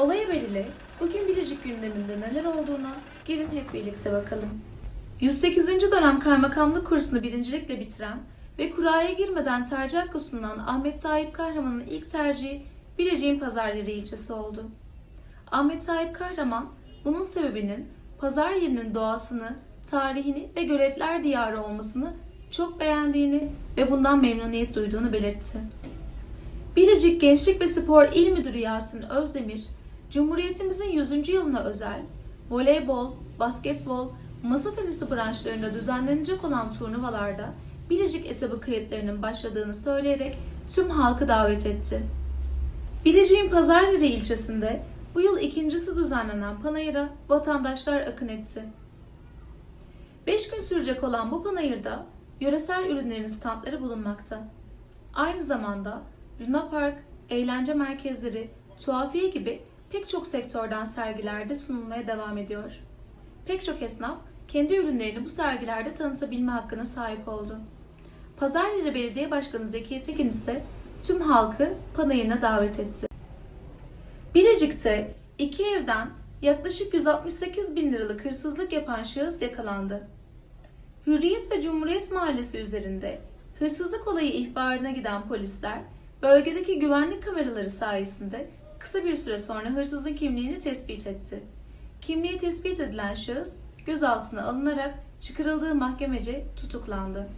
Olay haberiyle bugün Bilecik gündeminde neler olduğuna gelin hep birlikte bakalım. 108. dönem kaymakamlık kursunu birincilikle bitiren ve kuraya girmeden tercih hakkı sunulan Ahmet Tayyip Kahraman'ın ilk tercihi Bilecik'in Pazarları ilçesi oldu. Ahmet Tayyip Kahraman bunun sebebinin pazar yerinin doğasını, tarihini ve göletler diyarı olmasını çok beğendiğini ve bundan memnuniyet duyduğunu belirtti. Bilecik Gençlik ve Spor İl Müdürü Yasin Özdemir, Cumhuriyetimizin 100. yılına özel voleybol, basketbol, masa tenisi branşlarında düzenlenecek olan turnuvalarda Bilecik etabı kayıtlarının başladığını söyleyerek tüm halkı davet etti. Bilecik'in Pazarları ilçesinde bu yıl ikincisi düzenlenen panayıra vatandaşlar akın etti. 5 gün sürecek olan bu panayırda yöresel ürünlerin standları bulunmakta. Aynı zamanda Luna Park, eğlence merkezleri, tuhafiye gibi pek çok sektörden sergilerde sunulmaya devam ediyor. Pek çok esnaf kendi ürünlerini bu sergilerde tanıtabilme hakkına sahip oldu. Pazarları Belediye Başkanı Zekiye Tekin ise tüm halkı panayırına davet etti. Bilecik'te iki evden yaklaşık 168 bin liralık hırsızlık yapan şahıs yakalandı. Hürriyet ve Cumhuriyet Mahallesi üzerinde hırsızlık olayı ihbarına giden polisler bölgedeki güvenlik kameraları sayesinde kısa bir süre sonra hırsızın kimliğini tespit etti. Kimliği tespit edilen şahıs gözaltına alınarak çıkarıldığı mahkemece tutuklandı.